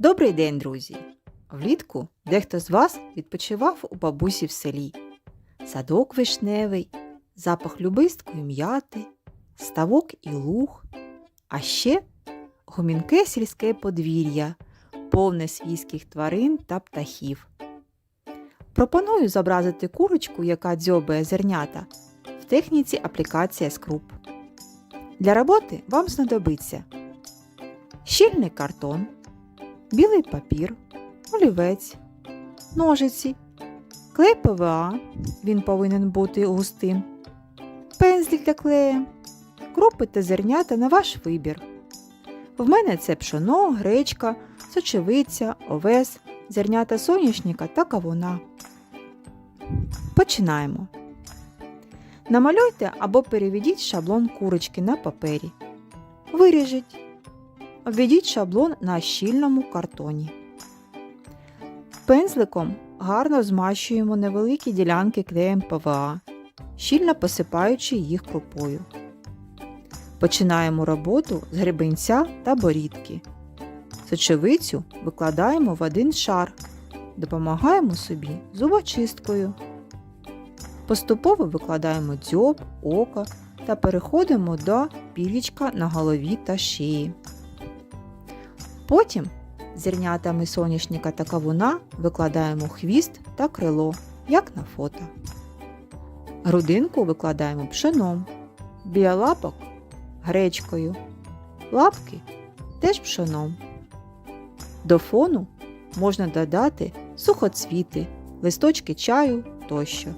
Добрий день, друзі! Влітку дехто з вас відпочивав у бабусі в селі. Садок вишневий, запах любисткої м'яти, ставок і луг, а ще гомінке сільське подвір'я, повне свійських тварин та птахів. Пропоную зобразити курочку, яка дзьобає зернята, в техніці аплікація скруп. Для роботи вам знадобиться щільний картон, білий папір, олівець, ножиці, клей ПВА, він повинен бути густим, пензлик для клея, крупи та зернята на ваш вибір. В мене це пшоно, гречка, сочевиця, овес, зернята соняшника та кавуна. Починаємо. Намалюйте або переведіть шаблон курочки на папері. Виріжіть. Обведіть шаблон на щільному картоні. Пензликом гарно змащуємо невеликі ділянки клеєм ПВА, щільно посипаючи їх крупою. Починаємо роботу з гребенця та борідки. Сочевицю викладаємо в один шар, допомагаємо собі зубочисткою. Поступово викладаємо дзьоб, око та переходимо до пілічка на голові та шиї. Потім зернятами соняшника та кавуна викладаємо хвіст та крило, як на фото. Грудинку викладаємо пшеном, біля лапок гречкою, лапки теж пшеном. До фону можна додати сухоцвіти, листочки чаю тощо.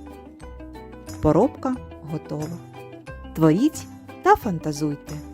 Поробка готова. Творіть та фантазуйте.